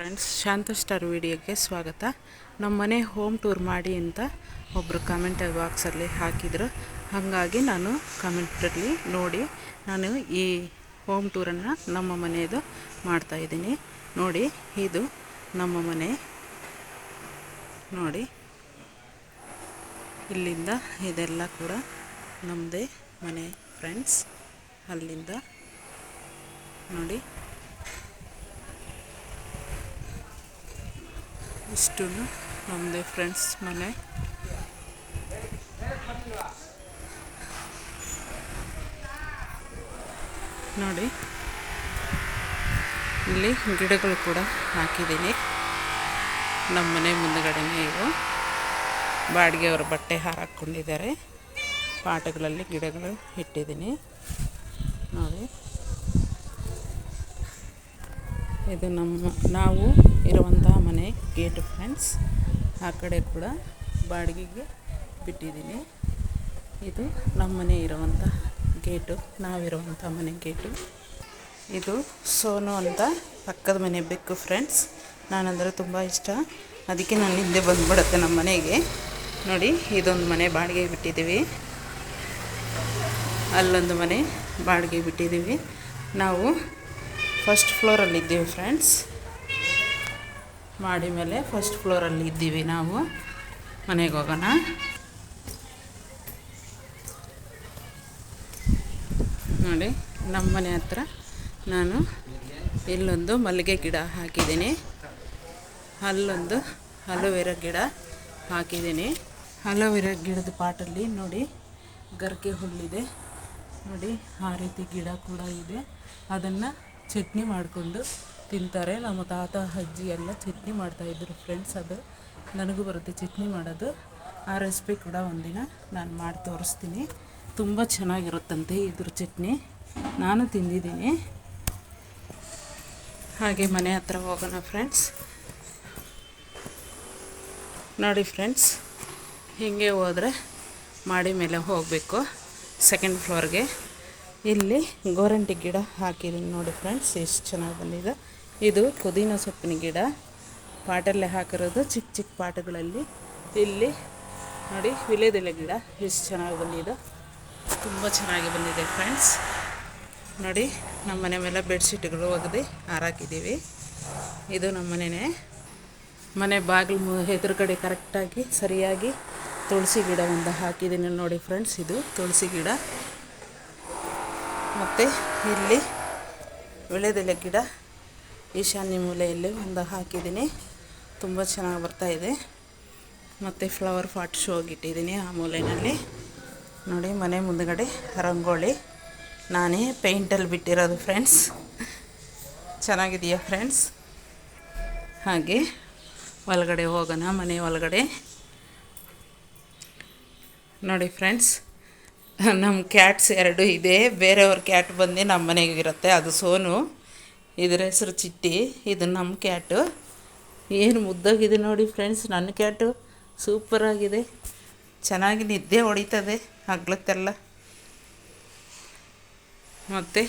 Friends ಶಾಂತ star ವಿಡಿಯೋಗೆ ಸ್ವಾಗತ. ನಮ್ಮ ಮನೆ ಹೋಮ್ ಟೂರ್ ಮಾಡಿ ಅಂತ ಒಬ್ಬರು ಕಮೆಂಟ್ ಬಾಕ್ಸಲ್ಲಿ ಹಾಕಿದರು. ಹಾಗಾಗಿ ನಾನು ಕಮೆಂಟಲ್ಲಿ ನೋಡಿ ನಾನು ಈ ಹೋಮ್ ಟೂರನ್ನು ನಮ್ಮ ಮನೆಯದು ಮಾಡ್ತಾಯಿದ್ದೀನಿ ನೋಡಿ, ಇದು ನಮ್ಮ ಮನೆ. ನೋಡಿ, ಇಲ್ಲಿಂದ ಇದೆಲ್ಲ ಕೂಡ ನಮ್ಮದೇ ಮನೆ ಫ್ರೆಂಡ್ಸ್ ಅಲ್ಲಿಂದ ನೋಡಿ. ಇಷ್ಟು ನಮ್ಮದೇ ಫ್ರೆಂಡ್ಸ್ ಮನೆ. ನೋಡಿ, ಇಲ್ಲಿ ಗಿಡಗಳು ಕೂಡ ಹಾಕಿದ್ದೀನಿ. ನಮ್ಮ ಮನೆ ಮುಂದಗಡೆನೇ ಇವು. ಬಾಡಿಗೆಯವರು ಬಟ್ಟೆ ಹಾರಾಕೊಂಡಿದ್ದಾರೆ ಪಾಟಗಳಲ್ಲಿ ಗಿಡಗಳು ಇಟ್ಟಿದ್ದೀನಿ. ನೋಡಿ. ಇದು ನಮ್ಮ ನಾವು ಇರುವಂತಹ ಮನೆ ಗೇಟು ಫ್ರೆಂಡ್ಸ್ ಆ ಕಡೆ ಕೂಡ ಬಾಡಿಗೆಗೆ ಬಿಟ್ಟಿದ್ದೀನಿ. ಇದು ನಮ್ಮ ಮನೆ ಇರುವಂಥ ಗೇಟು ನಾವಿರುವಂಥ ಮನೆ ಗೇಟು ಇದು ಸೋನು ಅಂತ ಪಕ್ಕದ ಮನೆ ಬೆಕ್ಕು ಫ್ರೆಂಡ್ಸ್ ನಾನಂದರೆ ತುಂಬ ಇಷ್ಟ. ಅದಕ್ಕೆ ನಾನು ಹಿಂದೆ ಬಂದುಬಿಡುತ್ತೆ ನಮ್ಮ ಮನೆಗೆ. ನೋಡಿ, ಇದೊಂದು ಮನೆ ಬಾಡಿಗೆ ಬಿಟ್ಟಿದ್ದೀವಿ. ಅಲ್ಲೊಂದು ಮನೆ ಬಾಡಿಗೆ ಬಿಟ್ಟಿದ್ದೀವಿ. ನಾವು ಫಸ್ಟ್ ಫ್ಲೋರಲ್ಲಿ ಇದ್ದೀವಿ ಫ್ರೆಂಡ್ಸ್ ಮಾಡಿ ಮೇಲೆ ಫಸ್ಟ್ ಫ್ಲೋರಲ್ಲಿ ಇದ್ದೀವಿ ನಾವು. ಮನೆಗೆ ಹೋಗೋಣ. ನೋಡಿ, ನಮ್ಮ ಮನೆ ಹತ್ರ ನಾನು ಇಲ್ಲೊಂದು ಮಲ್ಲಿಗೆ ಗಿಡ ಹಾಕಿದ್ದೀನಿ. ಅಲ್ಲೊಂದು ಅಲೋವೆರಾ ಗಿಡ ಹಾಕಿದ್ದೀನಿ. ಅಲೋವೆರಾ ಗಿಡದ ಪಾಟಲ್ಲಿ ನೋಡಿ ಗರ್ಗೆ ಹುಲ್ಲಿದೆ. ನೋಡಿ, ಆ ರೀತಿ ಗಿಡ ಕೂಡ ಇದೆ. ಅದನ್ನು ಚಟ್ನಿ ಮಾಡಿಕೊಂಡು ತಿಂತಾರೆ. ನಮ್ಮ ತಾತ, ಅಜ್ಜಿ ಎಲ್ಲ ಚಟ್ನಿ ಮಾಡ್ತಾಯಿದ್ರು ಫ್ರೆಂಡ್ಸ್ ಅದು. ನನಗೂ ಬರುತ್ತೆ ಚಟ್ನಿ ಮಾಡೋದು. ಆ ರೆಸಿಪಿ ಕೂಡ ಒಂದಿನ ನಾನು ಮಾಡಿ ತೋರಿಸ್ತೀನಿ. ತುಂಬ ಚೆನ್ನಾಗಿರುತ್ತಂತೆ ಇದ್ರ ಚಟ್ನಿ. ನಾನು ತಿಂದಿದ್ದೀನಿ. ಹಾಗೆ ಮನೆ ಹತ್ರ ಹೋಗೋಣ ಫ್ರೆಂಡ್ಸ್ ನೋಡಿ ಫ್ರೆಂಡ್ಸ್ ಹೀಗೆ ಹೋದರೆ ಮಾಡಿ ಮೇಲೆ ಹೋಗಬೇಕು ಸೆಕೆಂಡ್ ಫ್ಲೋರ್ಗೆ ಇಲ್ಲಿ ಗೋರಂಟಿ ಗಿಡ ಹಾಕಿದ್ದೀನಿ ನೋಡಿ ಫ್ರೆಂಡ್ಸ್, ಎಷ್ಟು ಚೆನ್ನಾಗಿ ಬಂದಿದೆ. ಇದು ಪುದೀನ ಸೊಪ್ಪಿನ ಗಿಡ. ಪಾಟಲ್ಲೇ ಹಾಕಿರೋದು ಚಿಕ್ಕ ಚಿಕ್ಕ ಪಾಟಗಳಲ್ಲಿ. ಇಲ್ಲಿ ನೋಡಿ ವಿಲೇದೆಲೆ ಗಿಡ, ಎಷ್ಟು ಚೆನ್ನಾಗಿ ಬಂದಿದೆ. ತುಂಬ ಚೆನ್ನಾಗಿ ಬಂದಿದೆ ಫ್ರೆಂಡ್ಸ್. ನೋಡಿ, ನಮ್ಮ ಮನೆ ಮೇಲೆ ಬೆಡ್ಶೀಟ್ಗಳು ಒಗೆದು ಹಾರಾಕಿದ್ದೀವಿ. ಇದು ನಮ್ಮ ಮನೆಯೇ ಮನೆ ಬಾಗಿಲು ಎದುರುಗಡೆ ಕರೆಕ್ಟಾಗಿ ಸರಿಯಾಗಿ ತುಳಸಿ ಗಿಡ ಒಂದು ಹಾಕಿದ್ದೀನಿ ನೋಡಿ ಫ್ರೆಂಡ್ಸ್, ಇದು ತುಳಸಿ ಗಿಡ. ಮತ್ತು ಇಲ್ಲಿ ವಿಳೆದೆಲೆ ಗಿಡ ಈಶಾನ್ಯ ಮೂಲೆಯಲ್ಲಿ ಒಂದು ಹಾಕಿದ್ದೀನಿ. ತುಂಬ ಚೆನ್ನಾಗಿ ಬರ್ತಾ ಇದೆ. ಮತ್ತು ಫ್ಲವರ್ ಪಾಟ್ ಶೋಗಿಟ್ಟಿದ್ದೀನಿ ಆ ಮೂಲೆಯಲ್ಲಿ ನೋಡಿ ಮನೆ ಮುಂದುಗಡೆ ರಂಗೋಳಿ ನಾನೇ ಪೇಂಟಲ್ಲಿ ಬಿಟ್ಟಿರೋದು ಫ್ರೆಂಡ್ಸ್ ಚೆನ್ನಾಗಿದೆಯಾ ಫ್ರೆಂಡ್ಸ್ ಹಾಗೆ ಒಳಗಡೆ ಹೋಗೋಣ ಮನೆ ಒಳಗಡೆ. ನೋಡಿ ಫ್ರೆಂಡ್ಸ್ ನಮ್ಮ ಕ್ಯಾಟ್ಸ್ ಎರಡು ಇದೆ. ಬೇರೆಯವ್ರ ಕ್ಯಾಟ್ ಬಂದು ನಮ್ಮ ಮನೆಗೆ ಇರುತ್ತೆ. ಅದು ಸೋನು. ಇದರ ಹೆಸರು ಚಿಟ್ಟಿ. ಇದು ನಮ್ಮ ಕ್ಯಾಟು ಏನು ಮುದ್ದಾಗಿದೆ ನೋಡಿ ಫ್ರೆಂಡ್ಸ್ ನನ್ನ ಕ್ಯಾಟು ಸೂಪರಾಗಿದೆ ಚೆನ್ನಾಗಿ ನಿದ್ದೆ ಹೊಡಿತದೆ ಹಗ್ಲತ್ತೆಲ್ಲ. ಮತ್ತು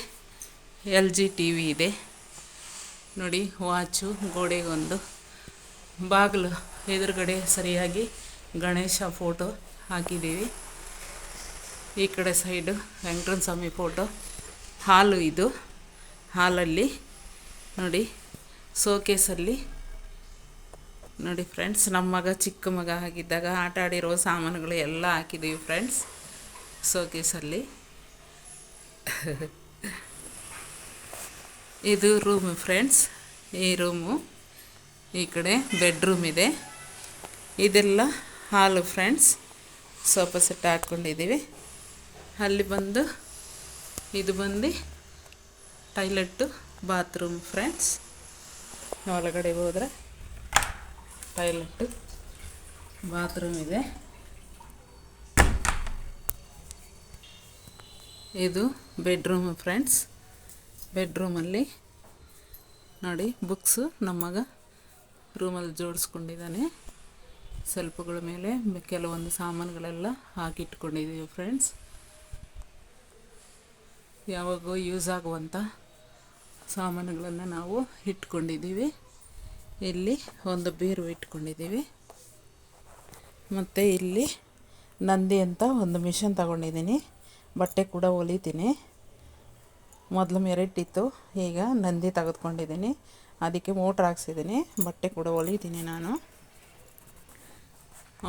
ಎಲ್ ಜಿ ಟಿ ವಿ ಇದೆ. ನೋಡಿ ವಾಚು ಗೋಡೆಗೊಂದು. ಬಾಗಿಲು ಎದುರುಗಡೆ ಸರಿಯಾಗಿ ಗಣೇಶ ಫೋಟೋ ಹಾಕಿದ್ದೀವಿ. ಈ ಕಡೆ ಸೈಡು ವೆಂಕಟರಮಣ ಸ್ವಾಮಿ ಫೋಟೋ. ಹಾಲು ಇದು. ಹಾಲಲ್ಲಿ ನೋಡಿ, ಸೋಕೇಸಲ್ಲಿ ನೋಡಿ ಫ್ರೆಂಡ್ಸ್, ನಮ್ಮ ಮಗ ಚಿಕ್ಕ ಮಗ ಆಗಿದ್ದಾಗ ಆಟ ಆಡಿರೋ ಸಾಮಾನುಗಳು ಎಲ್ಲ ಹಾಕಿದ್ದೀವಿ ಫ್ರೆಂಡ್ಸ್, ಸೋಕೇಸಲ್ಲಿ. ಇದು ರೂಮು ಫ್ರೆಂಡ್ಸ್, ಈ ರೂಮು, ಈ ಕಡೆ ಬೆಡ್ರೂಮ್ ಇದೆ. ಇದೆಲ್ಲ ಹಾಲು ಫ್ರೆಂಡ್ಸ್, ಸೋಫಾ ಸೆಟ್ ಹಾಕ್ಕೊಂಡಿದ್ದೀವಿ ಅಲ್ಲಿ ಬಂದು, ಇದು ಬಂದು ಟಾಯ್ಲೆಟ್ಟು ಬಾತ್ರೂಮ್ ಫ್ರೆಂಡ್ಸ್. ಒಳಗಡೆ ಹೋದರೆ ಟೈಲೆಟ್ಟು ಬಾತ್ರೂಮ್ ಇದೆ. ಇದು ಬೆಡ್ರೂಮ್ ಫ್ರೆಂಡ್ಸ್. ಬೆಡ್ರೂಮಲ್ಲಿ ನೋಡಿ, ಬುಕ್ಸು ನಮ್ಮ ಮಗ ರೂಮಲ್ಲಿ ಜೋಡಿಸ್ಕೊಂಡಿದ್ದಾನೆ. ಸ್ವಲ್ಪಗಳ ಮೇಲೆ ಕೆಲವೊಂದು ಸಾಮಾನುಗಳೆಲ್ಲ ಹಾಕಿಟ್ಕೊಂಡಿದ್ದೀವಿ ಫ್ರೆಂಡ್ಸ್. ಯಾವಾಗೂ ಯೂಸ್ ಆಗುವಂಥ ಸಾಮಾನುಗಳನ್ನು ನಾವು ಇಟ್ಕೊಂಡಿದ್ದೀವಿ. ಇಲ್ಲಿ ಒಂದು ಬೀರು ಇಟ್ಕೊಂಡಿದ್ದೀವಿ. ಮತ್ತು ಇಲ್ಲಿ ನಂದಿ ಅಂತ ಒಂದು ಮಿಷನ್ ತಗೊಂಡಿದ್ದೀನಿ. ಬಟ್ಟೆ ಕೂಡ ಹೊಲಿತೀನಿ ಮೊದಲು ಮೆರಿಟಿತ್ತು ಈಗ ನಂದಿ ತೆಗೆದುಕೊಂಡಿದ್ದೀನಿ. ಅದಕ್ಕೆ ಮೋಟ್ರ್ ಹಾಕ್ಸಿದ್ದೀನಿ, ಬಟ್ಟೆ ಕೂಡ ಹೊಲಿತೀನಿ ನಾನು.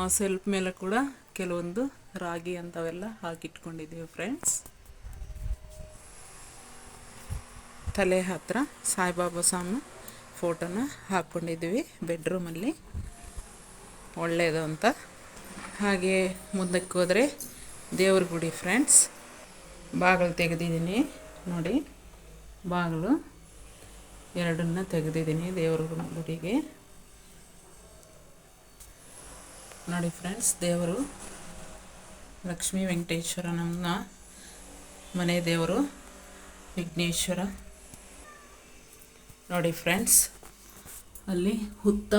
ಆ ಸೆಲ್ಫ್ ಮೇಲೆ ಕೂಡ ಕೆಲವೊಂದು ರಾಗಿ ಅಂಥವೆಲ್ಲ ಹಾಕಿಟ್ಕೊಂಡಿದ್ದೀವಿ ಫ್ರೆಂಡ್ಸ್ ತಲೆ ಹತ್ತಿರ ಸಾಯಿಬಾಬಾ ಸ್ವಾಮಿ ಫೋಟೋನ ಹಾಕ್ಕೊಂಡಿದ್ವಿ ಬೆಡ್ರೂಮಲ್ಲಿ. ಒಳ್ಳೆಯದು ಅಂತ. ಹಾಗೆ ಮುಂದಕ್ಕೆ ಹೋದರೆ ದೇವ್ರ ಗುಡಿ ಫ್ರೆಂಡ್ಸ್. ಬಾಗಿಲು ತೆಗೆದಿದ್ದೀನಿ. ನೋಡಿ, ಬಾಗಿಲು ಎರಡನ್ನ ತೆಗೆದಿದ್ದೀನಿ ದೇವ್ರ ಗುಡಿಗೆ. ನೋಡಿ ಫ್ರೆಂಡ್ಸ್, ದೇವರು ಲಕ್ಷ್ಮೀ ವೆಂಕಟೇಶ್ವರ ನಮ್ಮ ಮನೆ ದೇವರು ವಿಘ್ನೇಶ್ವರ. ನೋಡಿ ಫ್ರೆಂಡ್ಸ್ ಅಲ್ಲಿ ಹುತ್ತ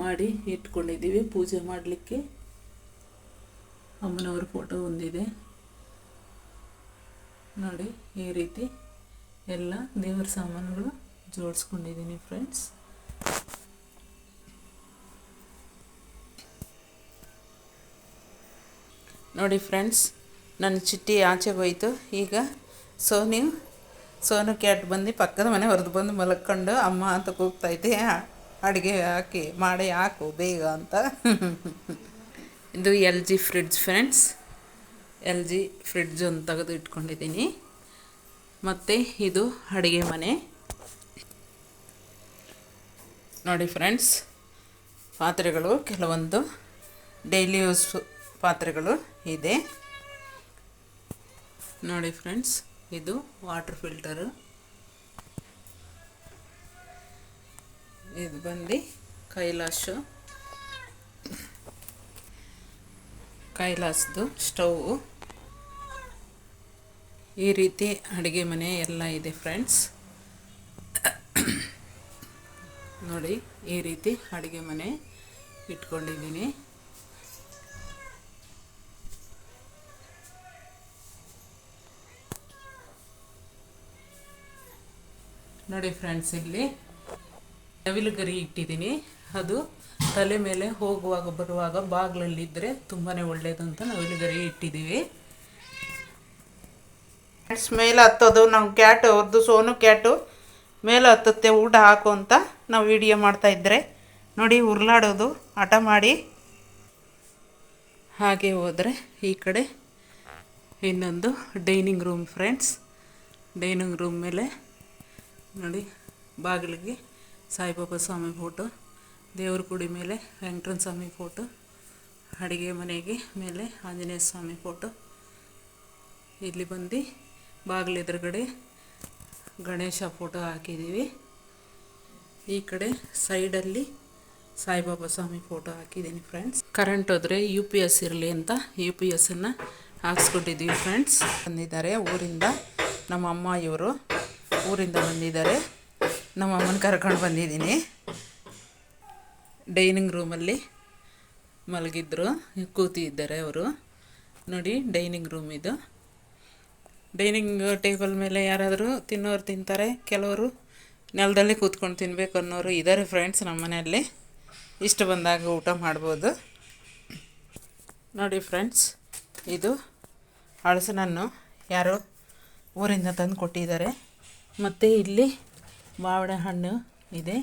ಮಾಡಿ ಇಟ್ಕೊಂಡಿದ್ದೀವಿ. ಪೂಜೆ ಮಾಡಲಿಕ್ಕೆ ಅಮ್ಮನವ್ರ ಫೋಟೋ ಒಂದಿದೆ. ನೋಡಿ, ಈ ರೀತಿ ಎಲ್ಲ ದೇವರ ಸಾಮಾನುಗಳು ಜೋಡಿಸ್ಕೊಂಡಿದ್ದೀನಿ ಫ್ರೆಂಡ್ಸ್ ನೋಡಿ ಫ್ರೆಂಡ್ಸ್ ನನ್ನ ಚಿಟ್ಟಿ ಆಚೆ ಹೋಯಿತು. ಈಗ ಸೋನಿ ಸೋನು ಕ್ಯಾಟ್ ಬಂದು ಪಕ್ಕದ ಮನೆ ಹೊರದು ಬಂದು ಮಲ್ಕೊಂಡು ಅಮ್ಮ ಅಂತ ಕೂಗ್ತೈತೆ ಅಡುಗೆ ಹಾಕಿ, ಮಾಡಿ ಹಾಕು, ಬೇಗ ಅಂತ. ಇದು L G fridge friends. L G fridge ಒಂದು ತೆಗೆದು ಇಟ್ಕೊಂಡಿದ್ದೀನಿ. ಮತ್ತು ಇದು ಅಡುಗೆ ಮನೆ. ನೋಡಿ ಫ್ರೆಂಡ್ಸ್, ಪಾತ್ರೆಗಳು, ಕೆಲವೊಂದು ಡೈಲಿ ಯೂಸ್ ಪಾತ್ರೆಗಳು ಇದೆ. ನೋಡಿ ಫ್ರೆಂಡ್ಸ್ ಇದು ವಾಟರ್ ಫಿಲ್ಟರು ಇದು ಬಂದು ಕೈಲಾಶು ಕೈಲಾಸದು ಸ್ಟವ್. ಈ ರೀತಿ ಅಡುಗೆ ಮನೆ ಎಲ್ಲ ಇದೆ ಫ್ರೆಂಡ್ಸ್ ನೋಡಿ, ಈ ರೀತಿ ಅಡುಗೆ ಮನೆ ಇಟ್ಕೊಂಡಿದ್ದೀನಿ. ನೋಡಿ ಫ್ರೆಂಡ್ಸ್ ಇಲ್ಲಿ ನವಿಲು ಗರಿ ಇಟ್ಟಿದ್ದೀನಿ. ಅದು ತಲೆ ಮೇಲೆ ಹೋಗುವಾಗ ಬರುವಾಗ ಬಾಗಿಲಲ್ಲಿದ್ದರೆ ತುಂಬಾ ಒಳ್ಳೆಯದು ಅಂತ ನವಿಲು ಗರಿ ಇಟ್ಟಿದ್ದೀವಿ. ಫ್ರೆಂಡ್ಸ್ ಮೇಲೆ ಹತ್ತೋದು, ನಾವು ಕ್ಯಾಟು ಅವ್ರದ್ದು ಸೋನು ಕ್ಯಾಟು ಮೇಲೆ ಹತ್ತುತ್ತೆ, ಊಟ ಹಾಕು ಅಂತ ನಾವು ವಿಡಿಯೋ ಮಾಡ್ತಾ ಇದ್ದರೆ ನೋಡಿ, ಉರ್ಲಾಡೋದು, ಹಠ ಮಾಡಿ. ಹಾಗೆ ಹೋದರೆ ಈ ಕಡೆ ಇನ್ನೊಂದು dining room friends dining room ಮೇಲೆ ನೋಡಿ, ಬಾಗಿಲಿಗೆ ಸಾಯಿಬಾಬಾ ಸ್ವಾಮಿ ಫೋಟೋ, ದೇವ್ರ ಗುಡಿ ಮೇಲೆ ವೆಂಕಟನ ಸ್ವಾಮಿ ಫೋಟೋ, ಅಡುಗೆ ಮನೆಗೆ ಮೇಲೆ ಆಂಜನೇಯ ಸ್ವಾಮಿ ಫೋಟೋ. ಇಲ್ಲಿ ಬಂದು ಬಾಗಿಲು ಎದುರುಗಡೆ ಗಣೇಶ ಫೋಟೋ ಹಾಕಿದ್ದೀವಿ. ಈ ಕಡೆ ಸೈಡಲ್ಲಿ ಸಾಯಿಬಾಬಾ ಸ್ವಾಮಿ ಫೋಟೋ ಹಾಕಿದ್ದೀನಿ ಫ್ರೆಂಡ್ಸ್ ಕರೆಂಟ್ ಹೋದರೆ ಯು ಪಿ ಎಸ್ ಇರಲಿ ಅಂತ ಯು ಪಿ ಎಸ್ಸನ್ನು ಹಾಕ್ಸ್ಕೊಂಡಿದ್ದೀವಿ ಫ್ರೆಂಡ್ಸ್ ಬಂದಿದ್ದಾರೆ ಊರಿಂದ ನಮ್ಮ ಅಮ್ಮ ಇವರು. ಊರಿಂದ ಬಂದಿದ್ದಾರೆ. ನಮ್ಮ ಅಮ್ಮನ ಕರ್ಕೊಂಡು ಬಂದಿದ್ದೀನಿ. ಡೈನಿಂಗ್ ರೂಮಲ್ಲಿ ಮಲಗಿದ್ರು, ಕೂತಿದ್ದಾರೆ ಅವರು. ನೋಡಿ, ಡೈನಿಂಗ್ ರೂಮ್ ಇದು. ಡೈನಿಂಗ್ ಟೇಬಲ್ ಮೇಲೆ ಯಾರಾದರೂ ತಿನ್ನೋರು ತಿಂತಾರೆ. ಕೆಲವರು ನೆಲದಲ್ಲಿ ಕೂತ್ಕೊಂಡು ತಿನ್ನಬೇಕು ಅನ್ನೋರು ಇದ್ದಾರೆ ಫ್ರೆಂಡ್ಸ್ ನಮ್ಮ ಮನೆಯಲ್ಲಿ. ಇಷ್ಟು ಬಂದಾಗ ಊಟ ಮಾಡ್ಬೋದು. ನೋಡಿ ಫ್ರೆಂಡ್ಸ್, ಇದು ಹಳಸನನ್ನು ಯಾರೋ ಊರಿಂದ ತಂದು ಕೊಟ್ಟಿದ್ದಾರೆ. ಮತ್ತು ಇಲ್ಲಿ ಮಾವಿನ ಹಣ್ಣು ಇದೆ.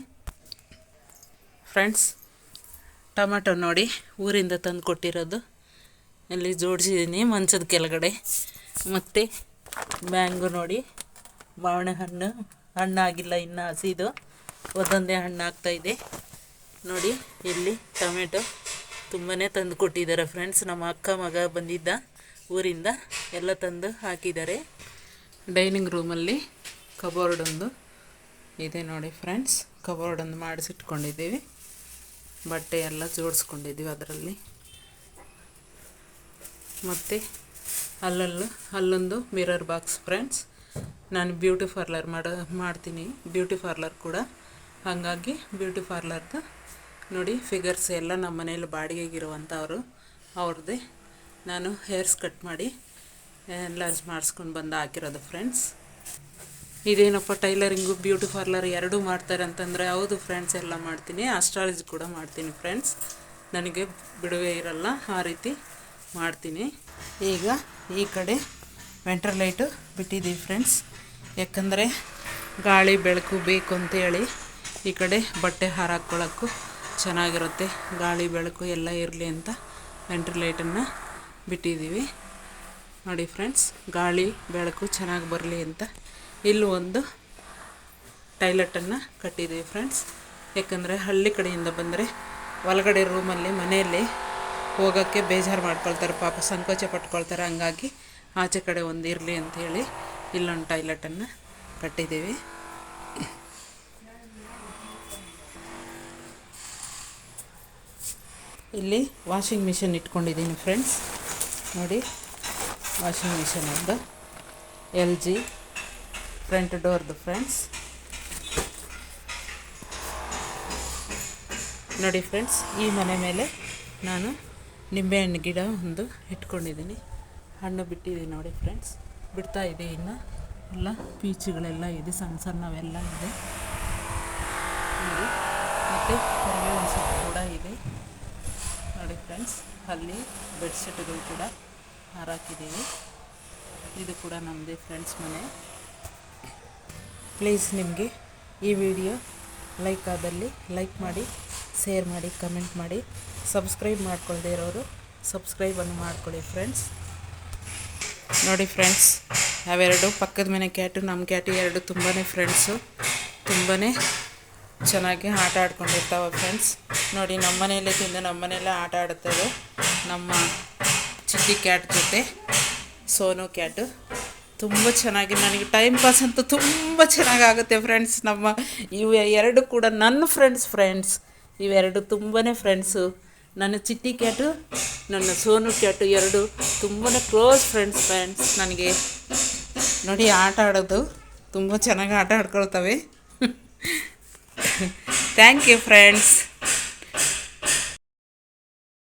ಫ್ರೆಂಡ್ಸ್ ಟೊಮೆಟೊ ನೋಡಿ, ಊರಿಂದ ತಂದು ಕೊಟ್ಟಿರೋದು. ಅಲ್ಲಿ ಜೋಡಿಸಿದ್ದೀನಿ, ಮಂಚದ ಕೆಳಗಡೆ. ಮತ್ತು ಮ್ಯಾಂಗೋ ನೋಡಿ, ಮಾವಿನ ಹಣ್ಣು, ಹಣ್ಣಾಗಿಲ್ಲ ಇನ್ನು ಹಸಿದು. ಒಂದೊಂದೇ ಹಣ್ಣು ಆಗ್ತಾಯಿದೆ ನೋಡಿ, ಇಲ್ಲಿ ಟೊಮೆಟೊ ತುಂಬಾ ತಂದು ಕೊಟ್ಟಿದ್ದಾರೆ ಫ್ರೆಂಡ್ಸ್ ನಮ್ಮ ಅಕ್ಕ ಮಗ ಬಂದಿದ್ದ ಊರಿಂದ ಎಲ್ಲ ತಂದು ಹಾಕಿದ್ದಾರೆ. ಡೈನಿಂಗ್ ರೂಮಲ್ಲಿ ಕಬೋರ್ಡ್ ಒಂದು ಇದೆ ನೋಡಿ ಫ್ರೆಂಡ್ಸ್. ಕಬೋರ್ಡೊಂದು ಮಾಡಿಸಿಟ್ಕೊಂಡಿದ್ದೀವಿ. ಬಟ್ಟೆ ಎಲ್ಲ ಜೋಡಿಸ್ಕೊಂಡಿದ್ದೀವಿ ಅದರಲ್ಲಿ. ಮತ್ತು ಅಲ್ಲಲ್ಲೂ, ಅಲ್ಲೊಂದು ಮಿರರ್ ಬಾಕ್ಸ್ ಫ್ರೆಂಡ್ಸ್. ನಾನು ಬ್ಯೂಟಿ ಪಾರ್ಲರ್ ಮಾಡೋ, ಮಾಡ್ತೀನಿ. ಬ್ಯೂಟಿ ಪಾರ್ಲರ್ ಕೂಡ. ಹಾಗಾಗಿ ಬ್ಯೂಟಿ ಪಾರ್ಲರ್ದು ನೋಡಿ ಫಿಗರ್ಸ್ ಎಲ್ಲ ನಮ್ಮ ಮನೇಲಿ ಬಾಡಿಗೆಗಿರುವಂಥವ್ರು, ಅವ್ರದ್ದೇ. ನಾನು ಹೇರ್ಸ್ ಕಟ್ ಮಾಡಿ ಲಾರ್ಜ್ ಮಾಡಿಸ್ಕೊಂಡು ಬಂದು ಹಾಕಿರೋದು ಫ್ರೆಂಡ್ಸ್. ಇದೇನಪ್ಪ ಟೈಲರಿಂಗು, ಬ್ಯೂಟಿ ಪಾರ್ಲರ್ ಎರಡೂ ಮಾಡ್ತಾರೆ ಅಂತಂದರೆ ಹೌದು ಫ್ರೆಂಡ್ಸ್, ಎಲ್ಲ ಮಾಡ್ತೀನಿ. ಅಸ್ಟ್ರಾಲಜಿ ಕೂಡ ಮಾಡ್ತೀನಿ ಫ್ರೆಂಡ್ಸ್. ನನಗೆ ಬಿಡುವೆ ಇರಲ್ಲ, ಆ ರೀತಿ ಮಾಡ್ತೀನಿ. ಈಗ ಈ ಕಡೆ ವೆಂಟ್ರಲೈಟು ಬಿಟ್ಟಿದ್ದೀವಿ ಫ್ರೆಂಡ್ಸ್. ಯಾಕಂದರೆ ಗಾಳಿ, ಬೆಳಕು ಬೇಕು ಅಂತೇಳಿ ಈ ಕಡೆ ಬಟ್ಟೆ ಹಾರಾಕೊಳ್ಳೋಕ್ಕೂ ಚೆನ್ನಾಗಿರುತ್ತೆ. ಗಾಳಿ, ಬೆಳಕು ಎಲ್ಲ ಇರಲಿ ಅಂತ ವೆಂಟ್ರಲೈಟನ್ನು ಬಿಟ್ಟಿದ್ದೀವಿ. ನೋಡಿ ಫ್ರೆಂಡ್ಸ್, ಗಾಳಿ, ಬೆಳಕು ಚೆನ್ನಾಗಿ ಬರಲಿ ಅಂತ ಇಲ್ಲಿ ಒಂದು ಟೈಲೆಟನ್ನು ಕಟ್ಟಿದ್ದೀವಿ ಫ್ರೆಂಡ್ಸ್. ಯಾಕಂದರೆ ಹಳ್ಳಿ ಕಡೆಯಿಂದ ಬಂದರೆ ಒಳಗಡೆ ರೂಮಲ್ಲಿ, ಮನೆಯಲ್ಲಿ ಹೋಗೋಕ್ಕೆ ಬೇಜಾರು ಮಾಡ್ಕೊಳ್ತಾರೆ, ಪಾಪ ಸಂಕೋಚ ಪಟ್ಕೊಳ್ತಾರೆ. ಹಂಗಾಗಿ ಆಚೆ ಕಡೆ ಒಂದು ಇರಲಿ ಅಂಥೇಳಿ ಇಲ್ಲೊಂದು ಟಾಯ್ಲೆಟನ್ನು ಕಟ್ಟಿದ್ದೀವಿ. ಇಲ್ಲಿ ವಾಷಿಂಗ್ ಮಿಷಿನ್ ಇಟ್ಕೊಂಡಿದ್ದೀನಿ ಫ್ರೆಂಡ್ಸ್. ನೋಡಿ, ವಾಷಿಂಗ್ ಮಿಷಿನ್ ಒಂದು ಎಲ್ ಜಿ ಫ್ರಂಟ್ ಡೋರ್ದು ಫ್ರೆಂಡ್ಸ್ ನೋಡಿ ಫ್ರೆಂಡ್ಸ್ ಈ ಮನೆ ಮೇಲೆ ನಾನು ನಿಂಬೆಹಣ್ಣು ಗಿಡ ಒಂದು ಇಟ್ಕೊಂಡಿದ್ದೀನಿ. ಹಣ್ಣು ಬಿಟ್ಟಿದೆ ನೋಡಿ ಫ್ರೆಂಡ್ಸ್ ಬಿಡ್ತಾ ಇದೆ ಇನ್ನು. ಎಲ್ಲ ಪೀಚುಗಳೆಲ್ಲ ಇದೆ, ಸಣ್ಣ ಸಣ್ಣವೆಲ್ಲ ಇದೆ. ನೋಡಿ ಮತ್ತು ಕರಿಬೇವಿನ ಸೊಪ್ಪು ಕೂಡ ಇದೆ. ನೋಡಿ ಫ್ರೆಂಡ್ಸ್ ಅಲ್ಲಿ ಬೆಡ್ಶೀಟ್ಗಳು ಕೂಡ ಹಾರಾಕಿದ್ದೀವಿ ಇದು ಕೂಡ ನಮ್ಮದೇ ಫ್ರೆಂಡ್ಸ್ ಮನೆ. ಪ್ಲೀಸ್ ನಿಮಗೆ ಈ ವಿಡಿಯೋ ಲೈಕ್ ಆದಲ್ಲಿ ಲೈಕ್ ಮಾಡಿ, ಶೇರ್ ಮಾಡಿ, ಕಮೆಂಟ್ ಮಾಡಿ. ಸಬ್ಸ್ಕ್ರೈಬ್ ಮಾಡ್ಕೊಳ್ದೇ ಇರೋರು ಸಬ್ಸ್ಕ್ರೈಬನ್ನು ಮಾಡ್ಕೊಳ್ಳಿ ಫ್ರೆಂಡ್ಸ್ ನೋಡಿ ಫ್ರೆಂಡ್ಸ್ ಅವೆರಡು ಪಕ್ಕದ ಮನೆ ಕ್ಯಾಟು ನಮ್ಮ ಕ್ಯಾಟು ಎರಡು ತುಂಬಾ ಫ್ರೆಂಡ್ಸು ತುಂಬಾ ಚೆನ್ನಾಗಿ ಆಟ ಆಡ್ಕೊಂಡಿರ್ತಾವೆ ಫ್ರೆಂಡ್ಸ್ ನೋಡಿ ನಮ್ಮ ಮನೆಯಲ್ಲೇ ತಿಂದು ನಮ್ಮ ಮನೆಯಲ್ಲೇ ಆಟ ಆಡುತ್ತವೆ ನಮ್ಮ ಚಿಕ್ಕಿ ಕ್ಯಾಟ್ ಜೊತೆ, ಸೋನು ಕ್ಯಾಟು. ತುಂಬ ಚೆನ್ನಾಗಿ ನನಗೆ ಟೈಮ್ ಪಾಸ್ ಅಂತೂ ತುಂಬ ಚೆನ್ನಾಗಾಗುತ್ತೆ ಫ್ರೆಂಡ್ಸ್ ನಮ್ಮ ಇವು ಎರಡು ಕೂಡ ನನ್ನ ಫ್ರೆಂಡ್ಸ್ ಫ್ರೆಂಡ್ಸ್ ಇವೆರಡು ತುಂಬಾ ಫ್ರೆಂಡ್ಸು ನನ್ನ ಚಿಟ್ಟಿ ಕ್ಯಾಟು, ನನ್ನ ಸೋನು ಕ್ಯಾಟು ಎರಡು ತುಂಬಾ ಕ್ಲೋಸ್ ಫ್ರೆಂಡ್ಸ್ ಫ್ರೆಂಡ್ಸ್ ನನಗೆ ನೋಡಿ ಆಟ ಆಡೋದು ತುಂಬ ಚೆನ್ನಾಗಿ ಆಟ ಆಡ್ಕೊಳ್ತವೆ. Thank you friends